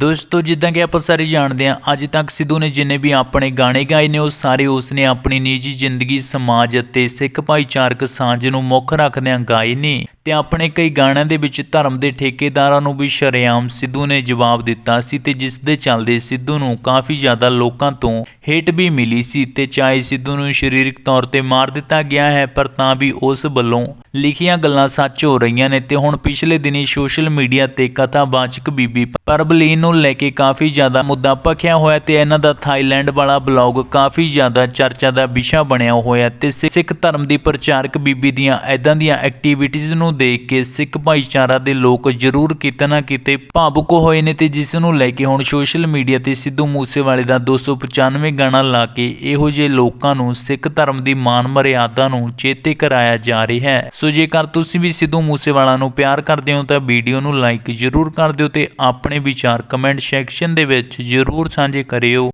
ਦੋਸਤੋ, ਜਿੱਦਾਂ ਕਿ ਆਪਾਂ ਸਾਰੇ ਜਾਣਦੇ ਹਾਂ, ਅੱਜ ਤੱਕ ਸਿੱਧੂ ਨੇ ਜਿੰਨੇ ਵੀ ਆਪਣੇ ਗਾਣੇ ਗਾਏ ਨੇ, ਉਹ ਸਾਰੇ ਉਸਨੇ ਆਪਣੀ ਨਿੱਜੀ ਜ਼ਿੰਦਗੀ, ਸਮਾਜ ਅਤੇ ਸਿੱਖ ਭਾਈਚਾਰਕ ਸਾਂਝ ਨੂੰ ਮੁੱਖ ਰੱਖਦਿਆਂ ਗਾਏ ਨੇ। ਤੇ ਆਪਣੇ ਕਈ ਗਾਣਿਆਂ ਦੇ ਵਿੱਚ ਧਰਮ ਦੇ ਠੇਕੇਦਾਰਾਂ ਨੂੰ ਵੀ ਸ਼ਰੇਆਮ ਸਿੱਧੂ ਨੇ ਜਵਾਬ ਦਿੱਤਾ ਸੀ ਤੇ ਜਿਸ ਦੇ ਚੱਲਦੇ ਸਿੱਧੂ ਨੂੰ ਕਾਫੀ ਜ਼ਿਆਦਾ ਲੋਕਾਂ ਤੋਂ ਹੇਟ ਵੀ ਮਿਲੀ ਸੀ ਤੇ ਚਾਹੇ ਸਿੱਧੂ ਨੂੰ ਸਰੀਰਕ ਤੌਰ ਤੇ ਮਾਰ ਦਿੱਤਾ ਗਿਆ ਹੈ, ਪਰ ਤਾਂ ਵੀ ਉਸ ਵੱਲੋਂ ਲਿਖੀਆਂ ਗੱਲਾਂ ਸੱਚ ਹੋ ਰਹੀਆਂ ਨੇ ਤੇ ਹੁਣ ਪਿਛਲੇ ਦਿਨੀ ਸੋਸ਼ਲ ਮੀਡੀਆ ਤੇ ਕਥਾਵਾਚਕ ਬੀਬੀ ਪਰਬਲੀਨ ਨੂੰ ਲੈ ਕੇ ਕਾਫੀ ਜ਼ਿਆਦਾ ਮੁੱਦਾ ਭਖਿਆ ਹੋਇਆ ਤੇ ਇਹਨਾਂ ਦਾ ਥਾਈਲੈਂਡ ਵਾਲਾ ਬਲੌਗ ਕਾਫੀ ਜ਼ਿਆਦਾ ਚਰਚਾ ਦਾ ਵਿਸ਼ਾ ਬਣਿਆ ਹੋਇਆ ਤੇ ਸਿੱਖ ਧਰਮ ਦੀ ਪ੍ਰਚਾਰਕ ਬੀਬੀ ਦੀਆਂ ਐਦਾਂ ਦੀਆਂ ਐਕਟੀਵਿਟੀਜ਼ ਨੂੰ ਦੇਖ ਕੇ ਸਿੱਖ ਭਾਈਚਾਰਾ ਦੇ ਲੋਕ ਜ਼ਰੂਰ ਕਿਤੇ ਨਾ ਕਿਤੇ ਭਾਵੁਕ ਹੋਏ ਨੇ ਤੇ ਜਿਸ ਨੂੰ ਲੈ ਕੇ ਹੁਣ ਸੋਸ਼ਲ ਮੀਡੀਆ ਤੇ ਸਿੱਧੂ ਮੂਸੇਵਾਲੇ ਦਾ 295 ਗਾਣਾ ਲਾ ਕੇ ਇਹੋ ਜਿਹੇ ਲੋਕਾਂ ਨੂੰ ਸਿੱਖ ਧਰਮ ਦੀ ਮਾਨ ਮਰਿਆਦਾ ਨੂੰ ਚੇਤੇ ਕਰਾਇਆ ਜਾ ਰਿਹਾ ਹੈ। ਸੋ ਜੇਕਰ ਤੁਸੀਂ ਵੀ ਸਿੱਧੂ ਮੂਸੇਵਾਲਾ ਨੂੰ ਪਿਆਰ ਕਰਦੇ ਹੋ ਤਾਂ ਵੀਡੀਓ ਨੂੰ ਲਾਈਕ ਜ਼ਰੂਰ ਕਰ ਦਿਓ ਤੇ ਆਪਣੇ ਵਿਚਾਰ ਕਮੈਂਟ ਸੈਕਸ਼ਨ ਦੇ ਵਿੱਚ ਜ਼ਰੂਰ ਸਾਂਝੇ ਕਰਿਓ।